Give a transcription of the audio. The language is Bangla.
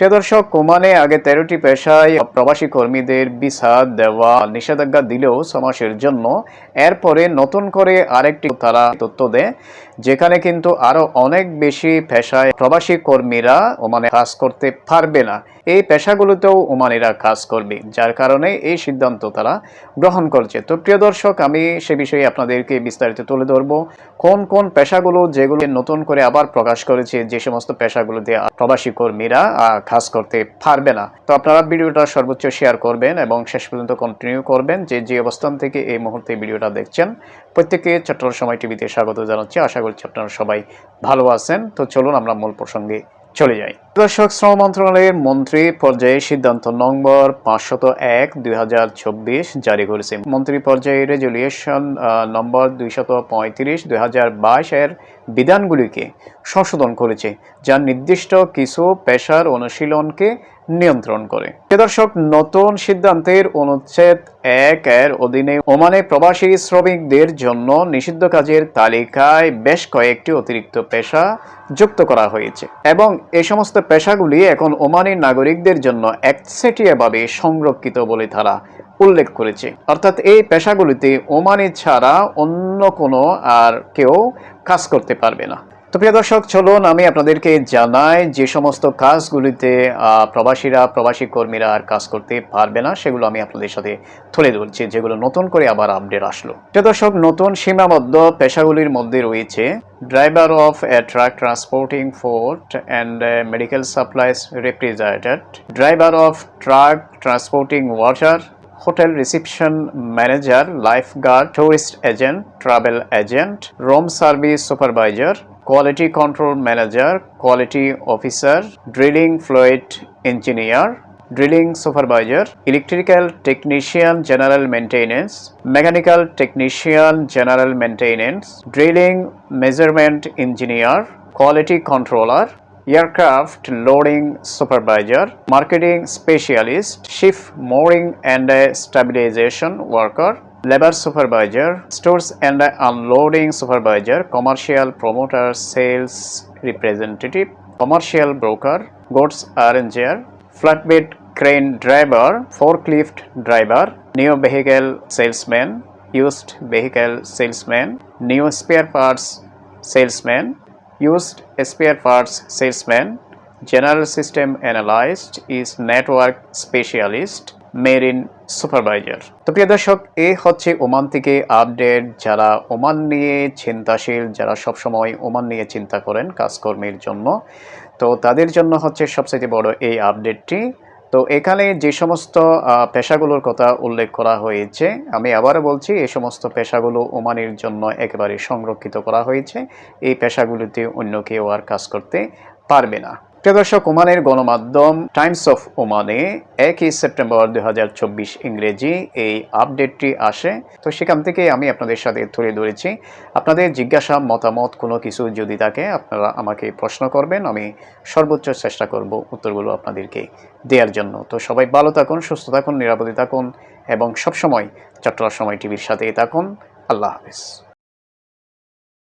প্রিয় দর্শক, ওমানে আগে তেরোটি পেশায় প্রবাসী কর্মীদের ভিসা দেওয়া নিষেধাজ্ঞা দিলেও সমাসের জন্য। এরপরে নতুন করে আরেকটি তারা তথ্য দেয়, যেখানে কিন্তু আরও অনেক বেশি পেশায় প্রবাসী কর্মীরা ওমানে কাজ করতে পারবে না। এই পেশাগুলোতেও ওমানিরা কাজ করবে, যার কারণে এই সিদ্ধান্ত তারা গ্রহণ করছে। তো প্রিয় দর্শক, আমি সে বিষয়ে আপনাদেরকে বিস্তারিত তুলে ধরবো। কোন কোন পেশাগুলো যেগুলো নতুন করে আবার প্রকাশ করেছে, যে সমস্ত পেশাগুলোতে প্রবাসী কর্মীরা কাজ করতে পারবে না। তো আপনারা ভিডিওটা সর্বোচ্চ শেয়ার করবেন এবং শেষ পর্যন্ত কন্টিনিউ করবেন। যে যে অবস্থান থেকে এই মুহূর্তে ভিডিওটা দেখছেন প্রত্যেকে চট্টগ্রাম সময় টিভিতে স্বাগত জানাচ্ছি। আশা করছি আপনারা সবাই ভালো আছেন। তো চলুন আমরা মূল প্রসঙ্গে চলে যাই। দর্শক, শ্রম মন্ত্রণালয়ের মন্ত্রী পর্যায়ে সিদ্ধান্ত নম্বর পাঁচশত এক জারি করেছে। মন্ত্রী পর্যায়ে রেজুলিউশন নম্বর দুইশত পঁয়ত্রিশ, দুই হাজার বাইশ এর বিধানগুলিকে সংশোধন করেছে, যা নির্দিষ্ট কিছু পেশার অনুশীলনকে নিয়ন্ত্রণ করে। দর্শক, নতুন সিদ্ধান্তের অনুচ্ছেদ এক এর অধীনে ওমানে প্রবাসী শ্রমিকদের জন্য নিষিদ্ধ কাজের তালিকায় বেশ কয়েকটি অতিরিক্ত পেশা যুক্ত করা হয়েছে এবং এ সমস্ত পেশাগুলি এখন ওমানি নাগরিকদের জন্য একচেটিয়াভাবে সংরক্ষিত বলে তারা উল্লেখ করেছে। অর্থাৎ এই পেশাগুলিতে ওমানি ছাড়া অন্য কোনো আর কেউ কাজ করতে পারবে না। তো প্রিয় দর্শক, চলুন আমি আপনাদেরকে জানাই যে সমস্ত কাজগুলিতে প্রবাসীরা, প্রবাসী কর্মীরা আর কাজ করতে পারবে না, সেগুলো আমি আপনাদের সাথে তুলে ধরছি, যেগুলো নতুন করে আবার আপডেট আসলো। প্রিয় দর্শক, নতুন সীমাবদ্ধ পেশাগুলির মধ্যে রয়েছে driver of a truck transporting food and medical supplies represented driver of truck transporting water hotel reception manager life guard tourist agent travel agent room service supervisor quality control manager quality officer drilling fluid engineer drilling supervisor electrical technician general maintenance mechanical technician general maintenance drilling measurement engineer quality controller aircraft loading supervisor, marketing specialist, ship mooring and stabilization worker, labor supervisor, stores and unloading supervisor, commercial promoter, sales representative, commercial broker, goods arranger, flatbed crane driver, forklift driver, new vehicle salesman, used vehicle salesman, new spare parts salesman, used spare parts salesman, general system analyst is network specialist, marine supervisor. তো প্রিয় দর্শক এ হচ্ছে ওমান থেকে আপডেট যারা ওমান নিয়ে চিন্তাশীল যারা সবসময় ওমান নিয়ে চিন্তা করেন কাজকর্মের জন্য তো তাদের জন্য হচ্ছে সবচেয়ে বড় এই আপডেটটি তো এখানে যে সমস্ত পেশাগুলোর কথা উল্লেখ করা হয়েছে, আমি আবারও বলছি এই সমস্ত পেশাগুলো ওমানের জন্য একেবারে সংরক্ষিত করা হয়েছে। এই পেশাগুলিতে অন্য কেউ আর কাজ করতে পারবে না। প্রিয় দর্শক, ওমানের গণমাধ্যম টাইমস অফ ওমানে একই সেপ্টেম্বর দু হাজার চব্বিশ ইংরেজি এই আপডেটটি আসে। তো সেখান থেকে আমি আপনাদের সাথে তুলে ধরেছি। আপনাদের জিজ্ঞাসা, মতামত, কোনো কিছু যদি থাকে, আপনারা আমাকে প্রশ্ন করবেন। আমি সর্বোচ্চ চেষ্টা করব উত্তরগুলো আপনাদেরকে দেওয়ার জন্য। তো সবাই ভালো থাকুন, সুস্থ থাকুন, নিরাপদে থাকুন এবং সবসময় চট্টগ্রাম সময় টিভির সাথেই থাকুন। আল্লাহ হাফিজ।